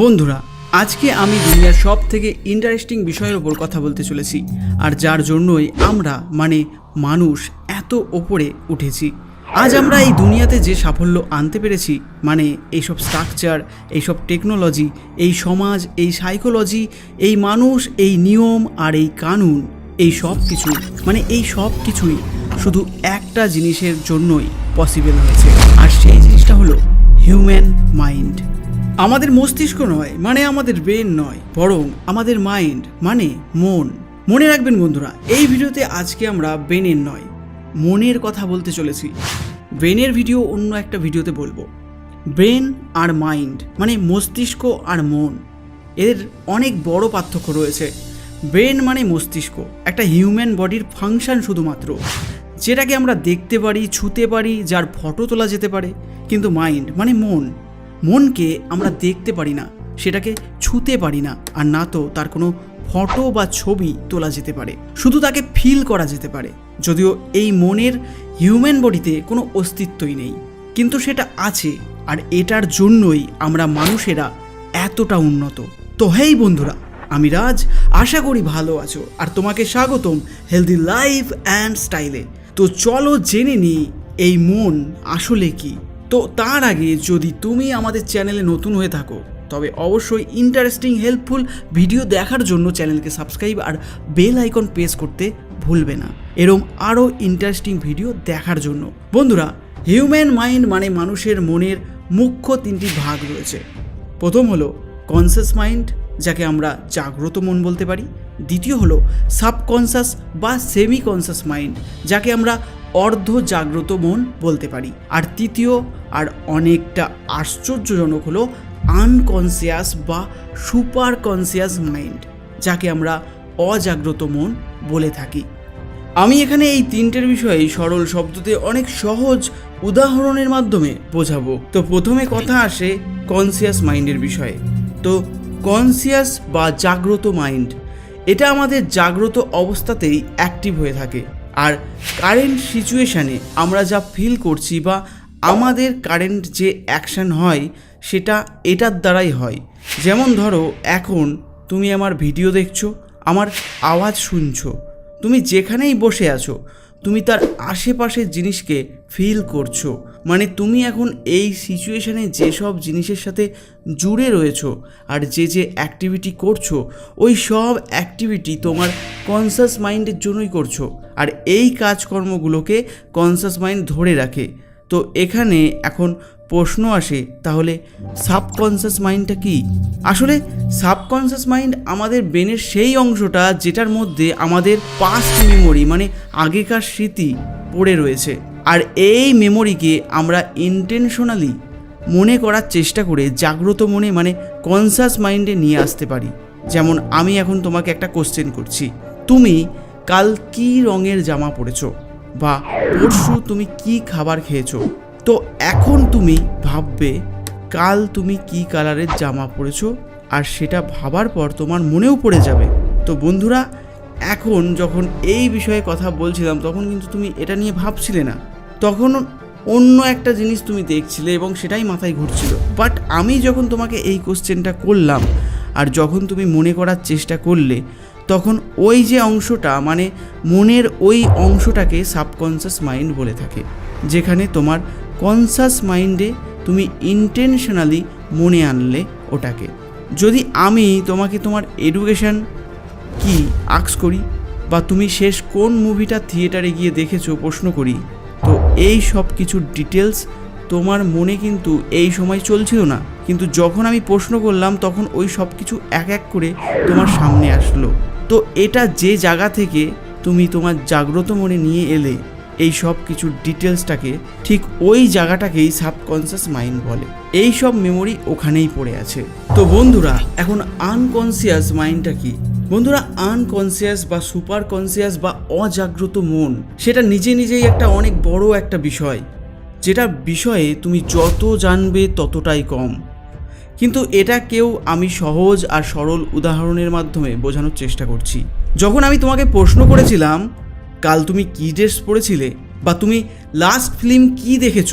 বন্ধুরা, আজকে আমি দুনিয়ার সব থেকে ইন্টারেস্টিং বিষয়ের ওপর কথা বলতে চলেছি, আর যার জন্যই আমরা মানে মানুষ, এত ওপরে উঠেছি। আজ আমরা এই দুনিয়াতে যে সাফল্য আনতে পেরেছি মানে এইসব স্ট্রাকচার এইসব টেকনোলজি এই সমাজ, এই সাইকোলজি এই মানুষ, এই নিয়ম, আর এই কানুন, এই সব কিছু মানে এই সব কিছুই শুধু একটা জিনিসের জন্যই পসিবল হয়েছে। আর সেই জিনিসটা হলো হিউম্যান মাইন্ড আমাদের মস্তিষ্ক নয় মানে আমাদের ব্রেন নয়, বরং আমাদের মাইন্ড মানে মন। মনে রাখবেন বন্ধুরা, এই ভিডিওতে আজকে আমরা ব্রেনের নয়, মনের কথা বলতে চলেছি। ব্রেনের ভিডিও অন্য একটা ভিডিওতে বলব। ব্রেন আর মাইন্ড মানে মস্তিষ্ক আর মন এর অনেক বড় পার্থক্য রয়েছে। ব্রেন মানে মস্তিষ্ক, একটা হিউম্যান বডির ফাংশন শুধুমাত্র, যেটাকে আমরা দেখতে পারি, ছুতে পারি, যার ফটো তোলা যেতে পারে, কিন্তু মাইন্ড মানে মন। মনকে আমরা দেখতে পারি না, সেটাকে ছুতে পারি না, আর না তো তার কোনো ফটো বা ছবি তোলা যেতে পারে। শুধু তাকে ফিল করা যেতে পারে, যদিও এই মনের হিউম্যান বডিতে কোনো অস্তিত্বই নেই। কিন্তু সেটা আছে, আর এটার জন্যই আমরা মানুষেরা এতটা উন্নত। তো হেই বন্ধুরা, আমি রাজ, আশা করি ভালো আছো, আর তোমাকে স্বাগতম হেলদি লাইফ অ্যান্ড স্টাইলে তো চলো জেনে নিই, এই মন আসলে কি? তো তার আগে যদি তুমি আমাদের চ্যানেলে নতুন হয়ে থাকো, তবে অবশ্যই ইন্টারেস্টিং হেল্পফুল ভিডিও দেখার জন্য চ্যানেলকে সাবস্ক্রাইব আর বেল আইকন প্রেস করতে ভুলবে না। এরম আরও ইন্টারেস্টিং ভিডিও দেখার জন্য। বন্ধুরা হিউম্যান মাইন্ড মানে মানুষের মনের মুখ্য তিনটি ভাগ রয়েছে। প্রথম হলো কনসিয়াস মাইন্ড যাকে আমরা জাগ্রত মন বলতে পারি। দ্বিতীয় হলো সাবকনসাস বা সেমি কনসাস মাইন্ড যাকে আমরা অর্ধ জাগ্রত মন বলতে পারি। আর তৃতীয়, আর অনেকটা আশ্চর্যজনক হলো আনকনসিয়াস বা সুপার কনসিয়াস মাইন্ড যাকে আমরা অজাগ্রত মন বলে থাকি। আমি এখানে এই তিনটের বিষয়ে সরল শব্দতে অনেক সহজ উদাহরণের মাধ্যমে বোঝাবো। তো প্রথমে কথা আসে কনসিয়াস মাইন্ডের বিষয়ে। তো কনসিয়াস বা জাগ্রত মাইন্ড এটা আমাদের জাগ্রত অবস্থাতেই অ্যাক্টিভ হয়ে থাকে। আর কারেন্ট সিচুয়েশানে আমরা যা ফিল করছি বা আমাদের কারেন্ট যে অ্যাকশান হয়, সেটা এটার দ্বারাই হয়। যেমন ধরো, এখন তুমি আমার ভিডিও দেখছ, আমার আওয়াজ শুনছো, তুমি যেখানেই বসে আছো তুমি তার আশেপাশের জিনিসকে ফিল করছ। মানে তুমি এখন এই সিচুয়েশানে যেসব জিনিসের সাথে জুড়ে রয়েছো আর যে যে অ্যাক্টিভিটি করছ, ওই সব অ্যাক্টিভিটি তোমার কনসাস মাইন্ডের জন্যই করছ। আর এই কাজকর্মগুলোকে কনসাস মাইন্ড ধরে রাখে। তো এখানে এখন প্রশ্ন আসে, তাহলে সাবকনসিয়াস মাইন্ডটা কি? আসলে সাবকনসিয়াস মাইন্ড আমাদের ব্রেনের সেই অংশটা যেটার মধ্যে আমাদের পাস্ট মেমোরি মানে আগেকার স্মৃতি পড়ে রয়েছে। আর এই মেমোরিকে আমরা ইন্টেনশনালি মনে করার চেষ্টা করে জাগ্রত মনে মানে কনসাস মাইন্ডে নিয়ে আসতে পারি। যেমন আমি এখন তোমাকে একটা কোশ্চেন করছি, তুমি কাল কী রঙের জামা পরেছো? বা পরশু তুমি কি খাবার খেয়েছো? তো এখন তুমি ভাববে, কাল তুমি কি কালারের জামা পরেছো? আর সেটা ভাবার পর তোমার মনেও পড়ে যাবে। তো বন্ধুরা, এখন যখন এই বিষয়ে কথা বলছিলাম, তখন কিন্তু তুমি এটা নিয়ে ভাবছিলে না। তখন অন্য একটা জিনিস তুমি দেখছিলে এবং সেটাই মাথায় ঘুরছিল। বাট আমি যখন তোমাকে এই কোশ্চেনটা করলাম, আর যখন তুমি মনে করার চেষ্টা করলে তখন ওই যে অংশটা মানে মনের ওই অংশটাকে সাবকনসাস মাইন্ড বলে থাকে, যেখানে তোমার কনসাস মাইন্ডে তুমি ইন্টেনশনালি মনে আনলে ওটাকে। যদি আমি তোমাকে তোমার এডুকেশন কি আক্স করি বা তুমি শেষ কোন মুভিটা থিয়েটারে গিয়ে দেখেছ, প্রশ্ন করি, তো এই সব কিছু ডিটেলস তোমার মনে কিন্তু এই সময় চলছিল না। কিন্তু যখন আমি প্রশ্ন করলাম, তখন ওই সব কিছু এক এক করে তোমার সামনে আসলো। তো এটা যে জায়গা থেকে তুমি তোমার জাগ্রত মনে নিয়ে এলে, এই সব কিছুর ডিটেলসটাকে ঠিক ওই জায়গাটাকেই সাবকনসিয়াস মাইন্ড বলে। এই সব মেমোরি ওখানেই পড়ে আছে। তো বন্ধুরা, এখন আনকনসিয়াস মাইন্ডটা কি? বন্ধুরা, আনকনসিয়াস বা সুপার কনসিয়াস বা অজাগ্রত মন, সেটা নিজে নিজেই একটা অনেক বড় একটা বিষয়। যেটা বিষয়ে তুমি যত জানবে ততটাই কম। কিন্তু এটা কেউ আমি সহজ আর সরল উদাহরণের মাধ্যমে বোঝানোর চেষ্টা করছি। যখন আমি তোমাকে প্রশ্ন করেছিলাম, কাল তুমি কী ড্রেস পরেছিলে বা তুমি লাস্ট ফিল্ম কী দেখেছ,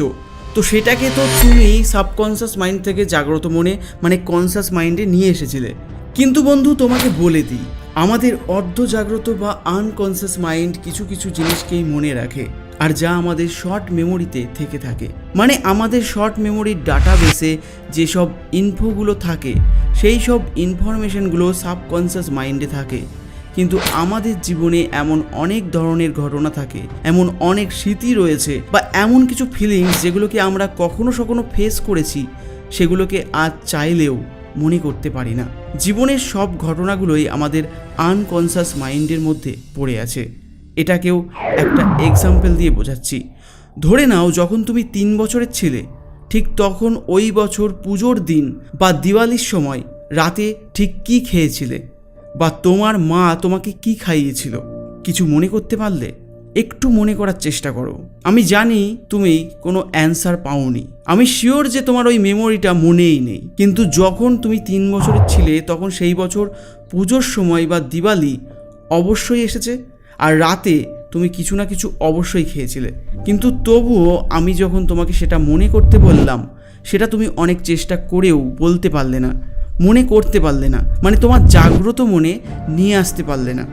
তো সেটাকে তো তুমি সাবকনসিয়াস মাইন্ড থেকে জাগ্রত মনে মানে কনসাস মাইন্ডে নিয়ে এসেছিলে। কিন্তু বন্ধু, তোমাকে বলে দিই, আমাদের অর্ধ জাগ্রত বা আনকনসিয়াস মাইন্ড কিছু কিছু জিনিসকেই মনে রাখে। আর যা আমাদের শর্ট মেমোরিতে থেকে থাকে। মানে আমাদের শর্ট মেমোরির ডাটাবেসে যেসব ইনফোগুলো থাকে, সেই সব ইনফরমেশনগুলো সাবকনসিয়াস মাইন্ডে থাকে। কিন্তু আমাদের জীবনে এমন অনেক ধরনের ঘটনা থাকে, এমন অনেক স্মৃতি রয়েছে বা এমন কিছু ফিলিংস যেগুলোকে আমরা কখনো সখনো ফেস করেছি, সেগুলোকে আজ চাইলেও মনে করতে পারি না। জীবনের সব ঘটনাগুলোই আমাদের আনকনসাস মাইন্ডের মধ্যে পড়ে আছে। এটাকেও একটা এক্সাম্পল দিয়ে বোঝাচ্ছি। ধরে নাও যখন তুমি তিন বছরের ছিলে, ঠিক তখন ওই বছর পুজোর দিন বা দিওয়ালির সময় রাতে ঠিক কি খেয়েছিলে? বা তোমার মা তোমাকে কি খাইয়েছিল? কিছু মনে করতে পারলে একটু মনে করার চেষ্টা করো। আমি জানি তুমি কোনো অ্যান্সার পাওনি। আমি শিওর যে তোমার ওই মেমোরিটা মনেই নেই। কিন্তু যখন তুমি তিন বছরের ছিলে, তখন সেই বছর পুজোর সময় বা দিওয়ালি অবশ্যই এসেছে। আর রাতে তুমি কিছু না কিছু অবশ্যই খেয়েছিলে। কিন্তু তবুও আমি যখন তোমাকে সেটা মনে করতে বললাম, সেটা তুমি অনেক চেষ্টা করেও বলতে পারলে না, মনে করতে পারলে না মানে তোমার জাগ্রত মনে নিয়ে আসতে পারলে না।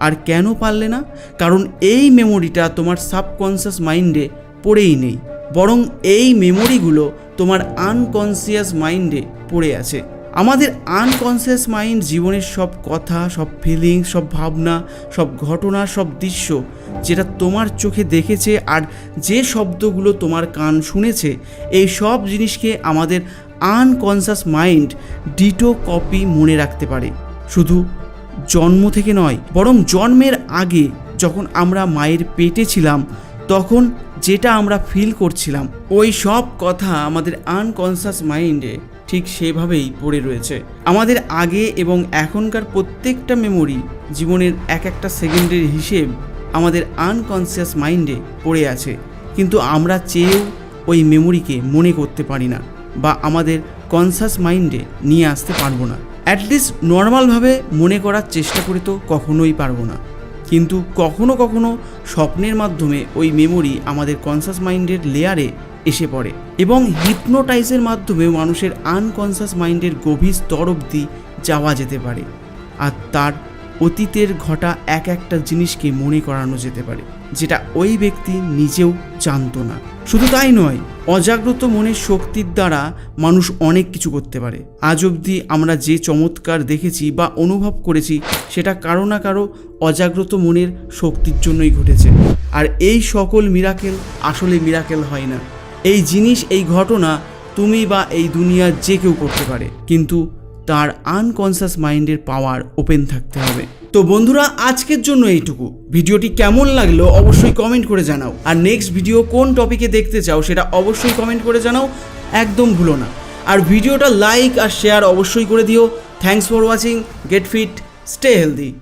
আর কেন পারলে না? কারণ এই মেমোরিটা তোমার সাবকনসিয়াস মাইন্ডে পড়েই নেই, বরং এই মেমোরিগুলো তোমার আনকনসিয়াস মাইন্ডে পড়ে আছে। আমাদের আনকনসিয়াস মাইন্ড জীবনের সব কথা, সব ফিলিংস সব ভাবনা, সব ঘটনা, সব দৃশ্য যেটা তোমার চোখে দেখেছে আর যে শব্দগুলো তোমার কান শুনেছে, এই সব জিনিসকে আমাদের আনকনসিয়াস মাইন্ড ডিটো কপি মনে রাখতে পারে। শুধু জন্ম থেকে নয়, বরং জন্মের আগে যখন আমরা মায়ের পেটে ছিলাম, তখন যেটা আমরা ফিল করছিলাম, ওই সব কথা আমাদের আনকনসাস মাইন্ডে ঠিক সেভাবেই পড়ে রয়েছে। আমাদের আগে এবং এখনকার প্রত্যেকটা মেমোরি জীবনের এক একটা সেকেন্ডের হিসেব আমাদের আনকনসিয়াস মাইন্ডে পড়ে আছে। কিন্তু আমরা চেয়েও ওই মেমোরিকে মনে করতে পারি না বা আমাদের কনসাস মাইন্ডে নিয়ে আসতে পারব না। অ্যাটলিস্ট নর্মালভাবে মনে করার চেষ্টা করে তো কখনোই পারব না। কিন্তু কখনো কখনো স্বপ্নের মাধ্যমে ওই মেমোরি আমাদের কনসাস মাইন্ডের লেয়ারে এসে পড়ে এবং হিপনোটাইজের মাধ্যমে মানুষের আনকনসাস মাইন্ডের গভীর স্তর অবধি যাওয়া যেতে পারে। আর তার অতীতের ঘটা এক একটা জিনিসকে মনে করানো যেতে পারে, যেটা ওই ব্যক্তি নিজেও জানতো না। শুধু তাই নয়, অজাগ্রত মনের শক্তির দ্বারা মানুষ অনেক কিছু করতে পারে। আজ অবধি আমরা যে চমৎকার দেখেছি বা অনুভব করেছি, সেটা কারও না কারও অজাগ্রত মনের শক্তির জন্যই ঘটেছে। আর এই সকল মিরাকেল আসলে মিরাকেল হয় না। এই জিনিস, এই ঘটনা তুমি বা এই দুনিয়ার যে কেউ করতে পারে। কিন্তু তার আনকনসাস মাইন্ডের পাওয়ার ওপেন থাকতে হবে। তো বন্ধুরা, আজকের জন্য এইটুকু। ভিডিওটি কেমন লাগল অবশ্যই কমেন্ট করে জানাও। আর নেক্সট ভিডিও কোন টপিকে দেখতে চাও সেটা অবশ্যই কমেন্ট করে জানাও। একদম ভুলো না। আর ভিডিওটা লাইক আর শেয়ার অবশ্যই করে দিও। Thanks for watching get fit stay healthy